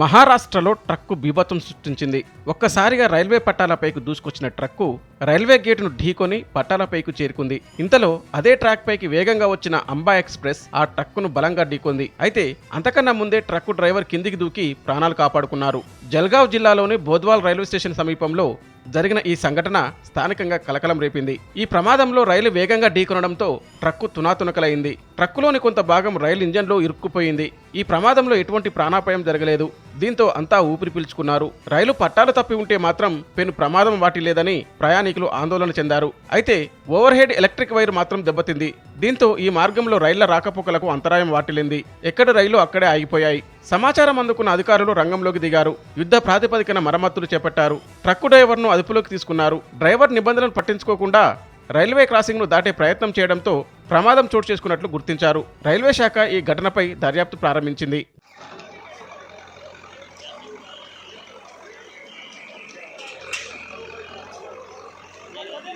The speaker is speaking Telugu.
మహారాష్ట్రలో ట్రక్కు బీభత్సం సృష్టించింది. ఒక్కసారిగా రైల్వే పట్టాలపైకి దూసుకొచ్చిన ట్రక్కు రైల్వే గేటును ఢీకొని పట్టాలపైకి చేరుకుంది. ఇంతలో అదే ట్రాక్ పైకి వేగంగా వచ్చిన అంబా ఎక్స్ప్రెస్ ఆ ట్రక్కును బలంగా ఢీకొంది. అయితే అంతకన్నా ముందే ట్రక్కు డ్రైవర్ కిందికి దూకి ప్రాణాలు కాపాడుకున్నారు. జల్గావ్ జిల్లాలోని బోద్వాల్ రైల్వే స్టేషన్ సమీపంలో జరిగిన ఈ సంఘటన స్థానికంగా కలకలం రేపింది. ఈ ప్రమాదంలో రైలు వేగంగా ఢీకొనడంతో ట్రక్కు తునాతునకలైంది. ట్రక్కులోని కొంత భాగం రైలు ఇంజన్లో ఇరుక్కుపోయింది. ఈ ప్రమాదంలో ఎటువంటి ప్రాణాపాయం జరగలేదు. దీంతో అంతా ఊపిరి పీల్చుకున్నారు. రైలు పట్టాలు తప్పి ఉంటే మాత్రం పెను ప్రమాదం వాటిల్లేదని ప్రయాణికులు ఆందోళన చెందారు. అయితే ఓవర్ హెడ్ ఎలక్ట్రిక్ వైర్ మాత్రం దెబ్బతింది. దీంతో ఈ మార్గంలో రైళ్ళ రాకపోకలకు అంతరాయం వాటిల్లింది. ఎక్కడ రైలు అక్కడే ఆగిపోయాయి. సమాచారం అందుకున్న అధికారులు రంగంలోకి దిగారు. యుద్ధ ప్రాతిపదికన మరమ్మతులు చేపట్టారు. ట్రక్కు డ్రైవర్ను అదుపులోకి తీసుకున్నారు. డ్రైవర్ నిబంధనలు పట్టించుకోకుండా రైల్వే క్రాసింగ్ను దాటే ప్రయత్నం చేయడంతో ప్రమాదం చోటు చేసుకున్నట్లు గుర్తించారు. రైల్వే శాఖ ఈ ఘటనపై దర్యాప్తు ప్రారంభించింది.